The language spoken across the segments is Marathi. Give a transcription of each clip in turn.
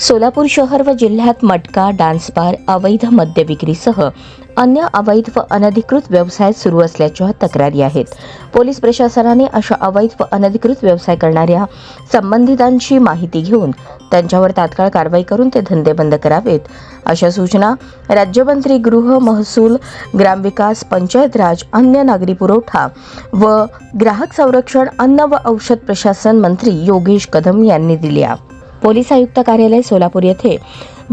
सोलापूर शहर व जिल्ह्यात मटका डान्स बार अवैध मद्य विक्रीसह अन्य अवैध व अनधिकृत व्यवसाय सुरू असल्याच्या तक्रारी आहेत. पोलीस प्रशासनाने अशा अवैध व अनधिकृत व्यवसाय करणाऱ्या संबंधितांची माहिती घेऊन त्यांच्यावर तात्काळ कारवाई करून ते धंदे बंद करावेत. अशा सूचना राज्यमंत्री गृह महसूल ग्रामविकास पंचायत राज अन्न नागरी पुरवठा व ग्राहक संरक्षण अन्न व औषध प्रशासन मंत्री योगेश कदम यांनी दिल्या. पोलीस आयुक्त कार्यालय सोलापूर येथे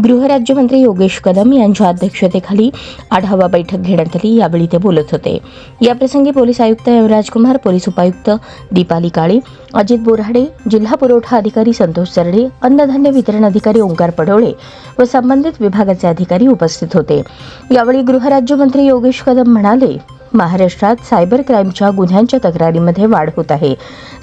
गृहराज्यमंत्री योगेश कदम यांच्या अध्यक्षतेखाली आढावा बैठक घेण्यात आली. यावेळी ते बोलत होते. याप्रसंगी पोलीस आयुक्त यमराज कुमार पोलीस उपायुक्त दीपाली काळे अजित बोराडे जिल्हा पुरवठा अधिकारी संतोष सरडे अन्नधान्य वितरण अधिकारी ओंकार पडोळे व संबंधित विभागाचे अधिकारी उपस्थित होते. यावेळी गृहराज्यमंत्री योगेश कदम म्हणाले महाराष्ट्रात सायबर क्राईमच्या गुन्ह्यांच्या तक्रारीमध्ये वाढ होत आहे.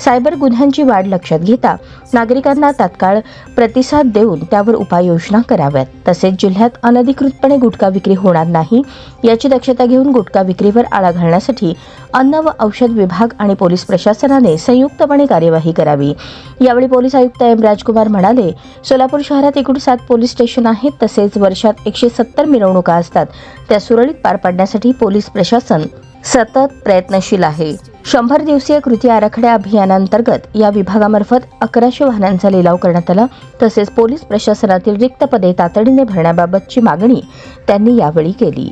सायबर गुन्ह्यांची वाढ लक्षात घेता नागरिकांना तात्काळ प्रतिसाद देऊन त्यावर उपाययोजना कराव्यात. तसेच जिल्ह्यात अनधिकृतपणे गुटखा विक्री होणार नाही याची दक्षता घेऊन गुटखा विक्रीवर आळा घालण्यासाठी अन्न व औषध विभाग आणि पोलीस प्रशासनाने संयुक्तपणे कार्यवाही करावी. यावेळी पोलीस आयुक्त एम. राजकुमार म्हणाले सोलापूर शहरात एकूण सात पोलीस स्टेशन आहेत तसेच वर्षात एकशे सत्तर मिरवणुका असतात. त्या सुरळीत पार पाडण्यासाठी पोलीस प्रशासन सतत प्रयत्नशील आहे. शंभर दिवसीय कृती आराखड्या अभियानांतर्गत या विभागामार्फत अकराशे वाहनांचा लिलाव करण्यात आला. तसेच पोलीस प्रशासनातील रिक्त पदे तातडीने भरण्याबाबतची मागणी त्यांनी यावेळी केली.